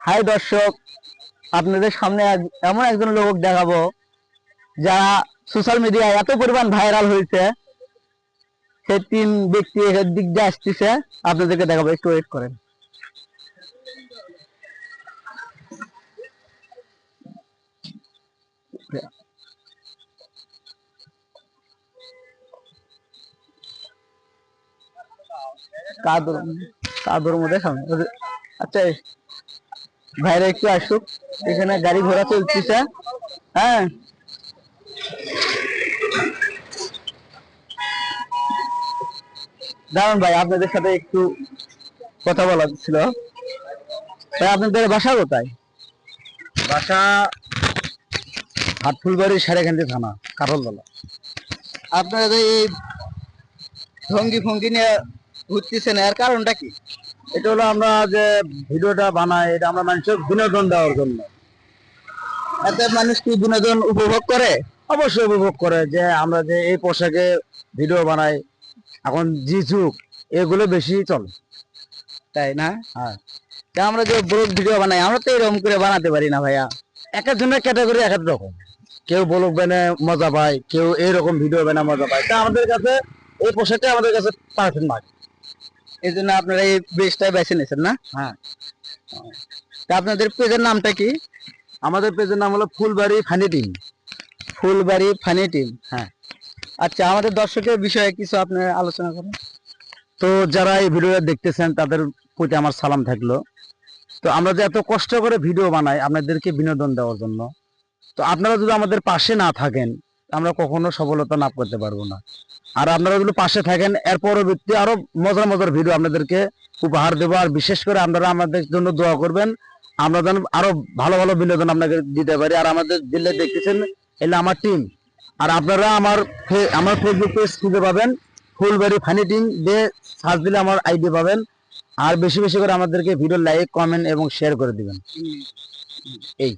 High দর্শক, আপনাদের সামনে এমন একজন লোক দেখাবো, যারা সোশ্যাল মিডিয়ায় এত পরিমাণ ভাইরাল হয়েছে সেই তিন ব্যক্তি এর দিক দিয়ে আসতেছে, আপনাদেরকে দেখাবো, একটু ওয়েট করেন। কাদর কাদর মধ্যে সামনে আচ্ছা ভাইরা একটু আসুক। এখানে গাড়ি ঘোড়া চলতেছে। হ্যাঁ। দাঁড়ান ভাই আপনাদের সাথে একটু কথা বলা ছিল। ভাই আপনাদের বাসা কোথায়? বাসা হাটফুলবাড়ি সারেখান্তি থানা কাঠলতলা। আপনাদের এই ভঙ্গি ফঙ্গি নিয়ে ঘুরতেছেন এর কারণটা কি? এটা হলো আমরা যে ভিডিওটা বানাই এটা আমরা মানুষের বিনোদন দেওয়ার জন্য। এতে মানুষ কি বিনোদন উপভোগ করে? অবশ্যই উপভোগ করে যে আমরা যে এই পোশাকে ভিডিও বানাই এখন জি যুগ এগুলো বেশি চলে। তাই না? হ্যাঁ। তা আমরা যে ব্লগ ভিডিও বানাই আমরা তো এরকম করে বানাতে পারি না ভাইয়া। এক একজনের ক্যাটাগরি এক এক রকম। কেউ বলুক বেনে মজা পায় কেউ এরকম ভিডিও বেনে মজা পায়। তা আমাদের কাছে এই পোশাকটা আমাদের কাছে পারফেক্ট মার্ক এই জন্য আপনারা এই বেশটাই বেছে নিয়েছেন না? হ্যাঁ। তা আপনাদের পেজের নামটা কি? আমাদের পেজের নাম হলো Phulbari funny team. Phulbari funny team. হ্যাঁ। আচ্ছা আমাদের দর্শকের বিষয়ে কিছু আপনি আলোচনা করেন। তো যারা এই ভিডিওটা দেখতেছেন তাদের প্রতি আমার সালাম থাকল। তো আমরা যে এত কষ্ট করে ভিডিও বানাই আপনাদেরকে বিনোদন দেওয়ার জন্য। তো আপনারা যদি আমাদের পাশে না থাকেন আমরা কখনো সফলতা লাভ করতে পারব না। আর আপনারা যদি পাশে থাকেন এর পরবর্তী আরও মজার মজার ভিডিও আপনাদেরকে উপহার দেবো। আর বিশেষ করে আপনারা আমাদের জন্য দোয়া করবেন। আমরা যেন আরও ভালো ভালো বিনোদন আপনাকে দিতে পারি। আর আমাদের দিল্লি দেখতেছেন এলে আমার টিম আর আপনারা আমার আমার ফেসবুক পেজ খুঁজে পাবেন। ফুলবাড়ি ফানি টিম দিয়ে সার্চ দিলে আমার আইডি পাবেন। আর বেশি বেশি করে আমাদেরকে ভিডিও লাইক কমেন্ট এবং শেয়ার করে দিবেন। এই।